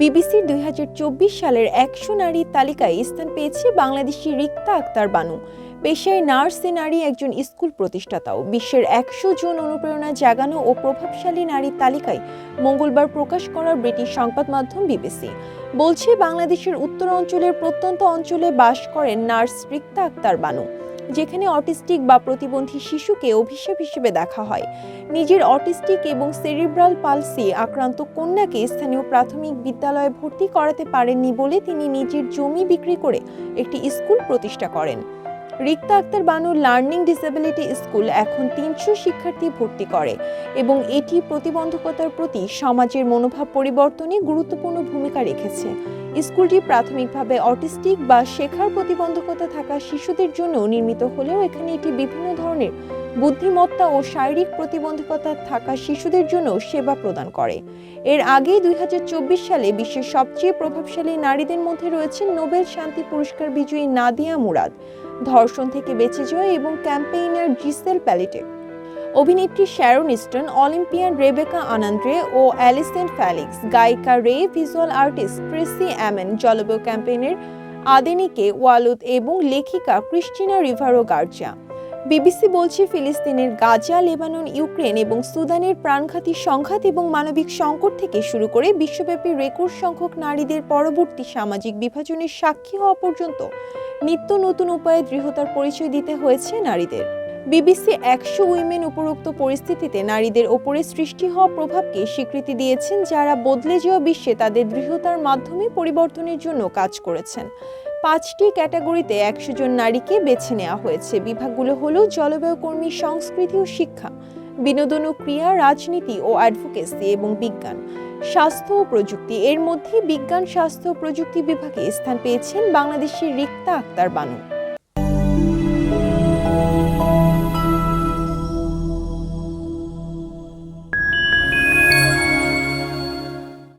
বিবিসির দুই হাজার চব্বিশ সালের একশো নারীর তালিকায় স্থান পেয়েছে বাংলাদেশি রিক্তা আক্তার বানু। পেশায় নার্স নারী একজন স্কুল প্রতিষ্ঠাতাও। বিশ্বের একশো জন অনুপ্রেরণা জাগানো ও প্রভাবশালী নারীর তালিকায় মঙ্গলবার প্রকাশ করা ব্রিটিশ সংবাদ মাধ্যম বিবিসি। বলছে, বাংলাদেশের উত্তর অঞ্চলের প্রত্যন্ত অঞ্চলে বাস করেন নার্স রিক্তা আক্তার বানু। যেখানে অটিস্টিক বা প্রতিবন্ধী শিশুকে অভিশাপ হিসেবে দেখা হয়। নিজের অটিস্টিক এবং সেরিব্রাল পালসি আক্রান্ত কন্যাকে স্থানীয় প্রাথমিক বিদ্যালয়ে ভর্তি করাতে পারেননি বলে তিনি নিজের জমি বিক্রি করে একটি স্কুল প্রতিষ্ঠা করেন। Rikta Akter Banu learning disability school এখন তিনশো শিক্ষার্থী ভর্তি করে এবং এটি প্রতিবন্ধকতার প্রতি সমাজের মনোভাব পরিবর্তনে গুরুত্বপূর্ণ ভূমিকা রেখেছে। স্কুলটি প্রাথমিকভাবে অটিস্টিক বা শেখার প্রতিবন্ধকতা থাকা শিশুদের জন্য নির্মিত হলেও এখানে এটি বিভিন্ন ধরনের বুদ্ধিমত্তা ও শারীরিক প্রতিবন্ধকতা থাকা শিশুদের জন্য সেবা প্রদান করে। এর আগে দুই হাজার চব্বিশ সালে বিশ্বের সবচেয়ে প্রভাবশালী নারীদের মধ্যে রয়েছেন নোবেল শান্তি পুরস্কার বিজয়ী নাদিয়া মুরাদ। ধর্ষণ থেকে বেঁচে যাওয়া এবং ক্যাম্পেইনার জিসেল প্যালিটে অভিনেত্রী শ্যারন ইস্টন অলিম্পিয়ান রেবেকা আনান্দ্রে ও অ্যালিসেন্ট ফ্যালিক্স, গায়িকা রে, ভিজুয়াল আর্টিস্ট ক্রিসি অ্যামেন, জলবায়ু ক্যাম্পেইনের আদেনিকে ওয়ালুদ এবং লেখিকা ক্রিস্টিনা রিভারো গার্জা বিবিসি বলছে ফিলিস্তিনের গাজা, লেবানন, ইউক্রেন এবং সুদানের প্রাণঘাতী সংঘাত এবং মানবিক সংকট থেকে শুরু করে বিশ্বব্যাপী রেকর্ড সংখ্যক নারীদের পরবর্তী সামাজিক বিভাজনের সাক্ষী হওয়া পর্যন্ত নিত্য নতুন উপায়ে দৃঢ়তার পরিচয় দিতে হয়েছে নারীদের। বিবিসি একশো উইমেন উপরোক্ত পরিস্থিতিতে নারীদের ওপরে সৃষ্টি হওয়া প্রভাবকে স্বীকৃতি দিয়েছেন যারা বদলে যাওয়া বিশ্বে তাদের দৃঢ়তার মাধ্যমে পরিবর্তনের জন্য কাজ করেছেন। পাঁচটি ক্যাটাগরিতে একশো জন নারীকে বেছে নেওয়া হয়েছে। বিভাগগুলো হলো জলবায়ু কর্মী, সংস্কৃতি ও শিক্ষা, বিনোদন ও ক্রিয়া, রাজনীতি ও অ্যাডভোকেসি এবং বিজ্ঞান। স্বাস্থ্য ও প্রযুক্তি, এর মধ্যে বিজ্ঞান, স্বাস্থ্য ও প্রযুক্তি বিভাগে স্থান পেয়েছেন বাংলাদেশের রিক্তা আক্তার বানু।